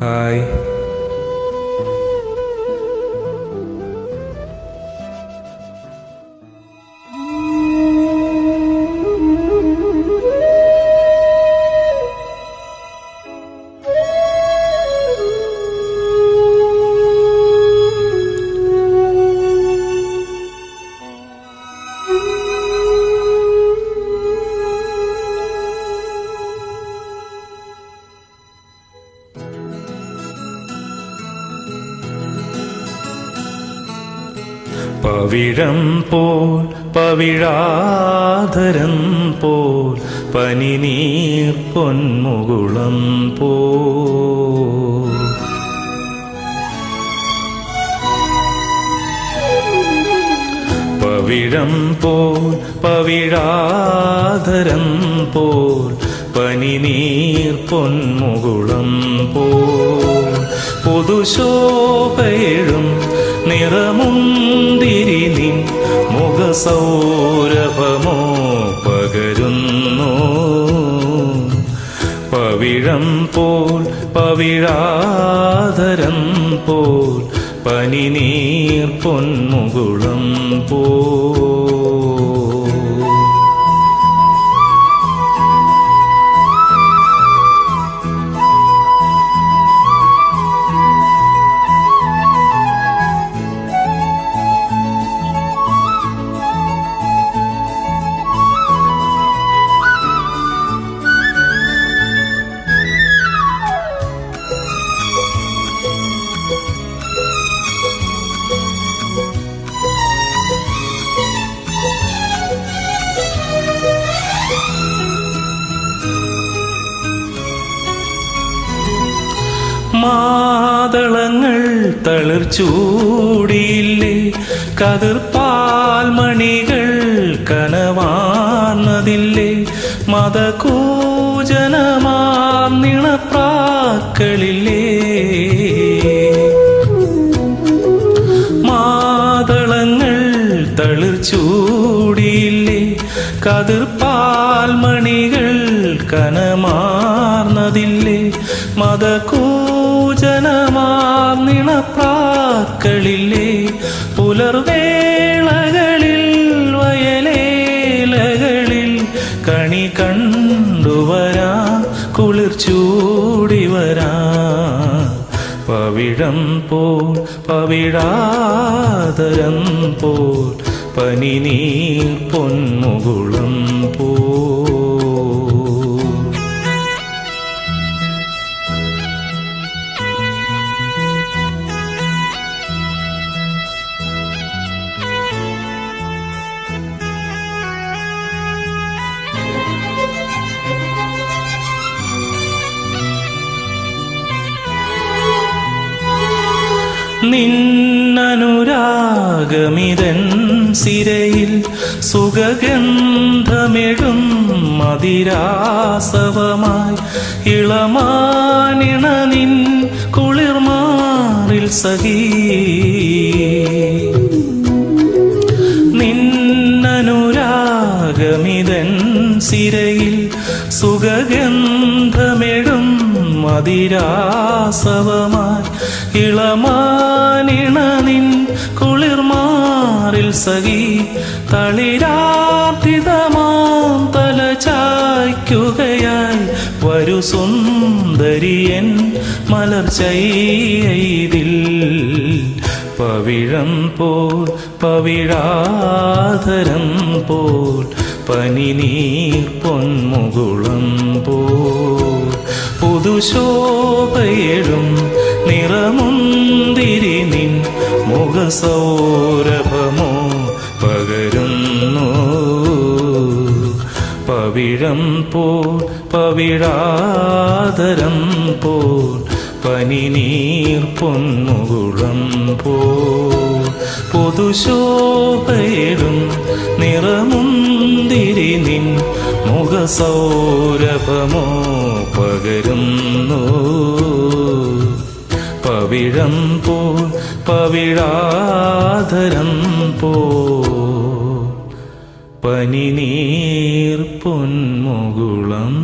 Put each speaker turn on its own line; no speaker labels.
Hi. പവിഴം പോൽ പവിഴാധരം പോൽ പനിനീർ പൊന്മുകുളം പോൽ. പവിഴം പോൽ പവിഴാധരം പോൽ പനിനീർ പൊന്മുകുളം പോൽ. പുതുശോഭയിടും നിറമുന്തിരി നിൻ മുഖസൗരഭമോ പകരുന്നു. പവിഴം പോൽ പവിഴാധരം പോൽ പനിനീർ പൊന്മുകുളം പോ തളിർച്ചൂടിയില്ലേ കതിർപ്പാൽ മണികൾ മതകൂജനമാം നിണപ്രാക്കളില്ലേ? മാതളങ്ങൾ തളിർച്ചൂടിയില്ലേ കതിർപ്പാൽമണികൾ കനമാർന്നതില്ലേ? മതകൂജനമാം നിണപ്രാക്കളില്ലേ പുലർവേളകളിൽ വയലേലകളിൽ കണി കണ്ടുവരാ കുളിർ ചൂടി വരാ. പവിഴം പോൽ പവിഴാതരം പോൽ പനി പനിനീർ പൊന്മുകുളം നിന്നനുരാഗമിതൻ സിരയിൽ സുഗഗന്ധമിടും മതിരാസവമായി. ഇളമാനിണ നിൻ കുളിർമാറിൽ സഖീ സിരയിൽ സുഗന്ധമെടും മതിരാസവമായി. ഇളമാനിണ നിൻ കുളിർമാറിൽ സഖി തളിരാർത്തിതമാം തല ചായ്ക്കുകയായി. വരു സുന്ദരിയൻ മലർച്ചയിൽ പവിഴം പോൽ പവിഴാധരം പോൽ പനിനീർ പൊന്മുകുളം പോൽ പുതുശോഭയിടും നിറമുന്തിരി നിൻ മുഖസൗരഭമോ പകരുന്നു. പവിഴം പോൽ പവിഴാതരം പോൽ പനിനീർ പൊന്മുകുളം പോൽ നിൻ മുഖസൗരഭമോ പകരുന്നു? പവിഴം പോ പവിഴാധരം പോ പനിനീർ പൊന്മുകുളം